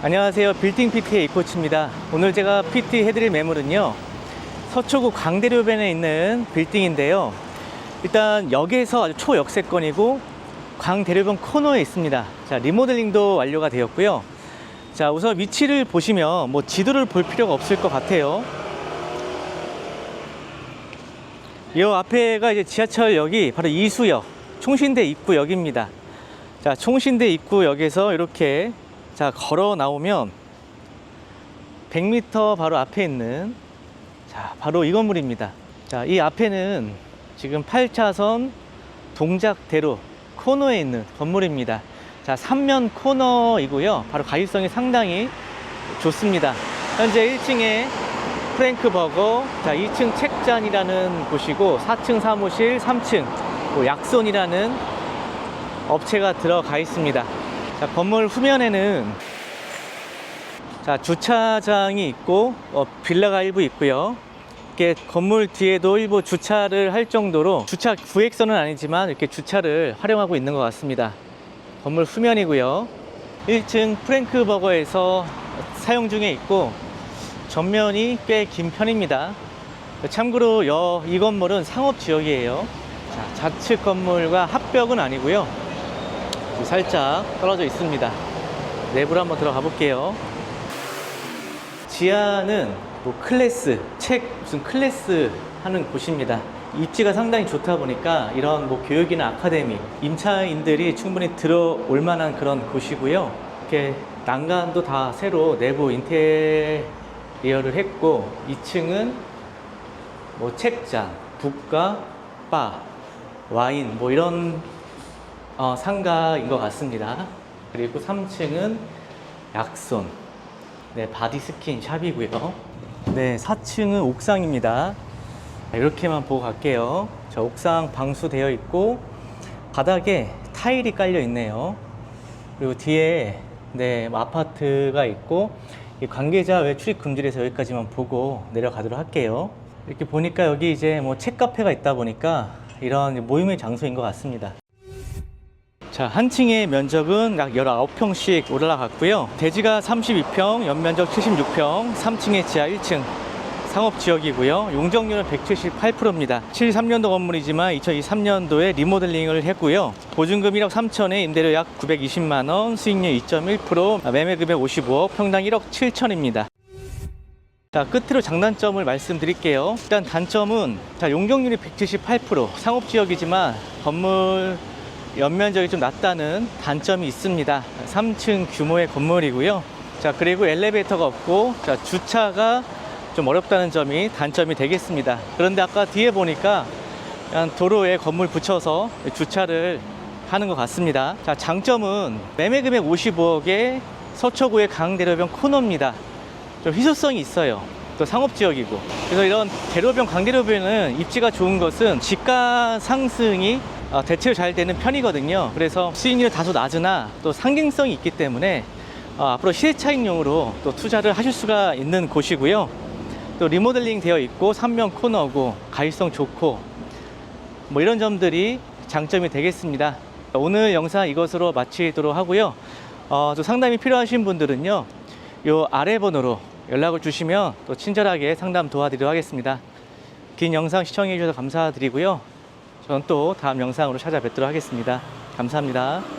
안녕하세요. 빌딩 PT의 이코치입니다. 오늘 제가 PT 해드릴 매물은요. 서초구 광대로변에 있는 빌딩인데요. 일단 역에서 아주 초역세권이고 광대로변 코너에 있습니다. 자, 리모델링도 완료가 되었고요. 자, 우선 위치를 보시면 뭐 지도를 볼 필요가 없을 것 같아요. 이 앞에가 이제 지하철역이 바로 이수역, 총신대 입구역입니다. 자, 총신대 입구역에서 이렇게 자, 걸어 나오면 100m 바로 앞에 있는 자, 바로 이 건물입니다. 자, 이 앞에는 지금 8차선 동작대로 코너에 있는 건물입니다. 자, 3면 코너이고요. 바로 가입성이 상당히 좋습니다. 현재 1층에 프랭크 버거, 자, 2층 책잔이라는 곳이고 4층 사무실, 3층 뭐 약손이라는 업체가 들어가 있습니다. 자, 건물 후면에는 자, 주차장이 있고 어, 빌라가 일부 있고요. 이렇게 건물 뒤에도 일부 주차를 할 정도로 주차 구획선은 아니지만 이렇게 주차를 활용하고 있는 것 같습니다. 건물 후면이고요. 1층 프랭크 버거에서 사용 중에 있고 전면이 꽤 긴 편입니다. 참고로 여, 이 건물은 상업 지역이에요. 자, 좌측 건물과 합벽은 아니고요. 살짝 떨어져 있습니다. 내부로 한번 들어가 볼게요. 지하는 뭐 클래스, 책 무슨 클래스 하는 곳입니다. 입지가 상당히 좋다 보니까 이런 뭐 교육이나 아카데미, 임차인들이 충분히 들어올 만한 그런 곳이고요. 이렇게 난간도 다 새로 내부 인테리어를 했고 2층은 뭐 책장, 북가, 바, 와인 뭐 이런 어, 상가인 것 같습니다. 그리고 3층은 약손, 네, 바디 스킨 샵이고요. 네, 4층은 옥상입니다. 이렇게만 보고 갈게요. 자, 옥상 방수되어 있고 바닥에 타일이 깔려 있네요. 그리고 뒤에 네, 뭐 아파트가 있고 이 관계자 외 출입 금지라서 여기까지만 보고 내려가도록 할게요. 이렇게 보니까 여기 이제 뭐 책카페가 있다 보니까 이런 모임의 장소인 것 같습니다. 자, 한 층의 면적은 약 19평씩 올라갔고요. 대지가 32평, 연면적 76평, 3층의 지하 1층 상업지역이고요. 용적률은 178%입니다. 73년도 건물이지만 2023년도에 리모델링을 했고요. 보증금 1억 3천에 임대료 약 920만 원, 수익률 2.1%, 매매금액 55억, 평당 1억 7천입니다. 자, 끝으로 장단점을 말씀드릴게요. 일단 단점은 자, 용적률이 178%, 상업지역이지만 건물 연면적이 좀 낮다는 단점이 있습니다. 3층 규모의 건물이고요. 자, 그리고 엘리베이터가 없고, 자, 주차가 좀 어렵다는 점이 단점이 되겠습니다. 그런데 아까 뒤에 보니까 도로에 건물 붙여서 주차를 하는 것 같습니다. 자, 장점은 매매 금액 55억에 서초구의 강대로변 코너입니다. 좀 희소성이 있어요. 또 상업지역이고. 그래서 이런 대로변, 강대로변은 입지가 좋은 것은 집가 상승이 어, 대체로 잘 되는 편이거든요. 그래서 수익률 다소 낮으나 또 상징성이 있기 때문에 어, 앞으로 시대차익용으로 또 투자를 하실 수가 있는 곳이고요. 또 리모델링 되어 있고 삼면 코너고 가입성 좋고 뭐 이런 점들이 장점이 되겠습니다. 오늘 영상 이것으로 마치도록 하고요. 어, 또 상담이 필요하신 분들은요. 요 아래 번호로 연락을 주시면 또 친절하게 상담 도와드리도록 하겠습니다. 긴 영상 시청해 주셔서 감사드리고요. 저는 또 다음 영상으로 찾아뵙도록 하겠습니다. 감사합니다.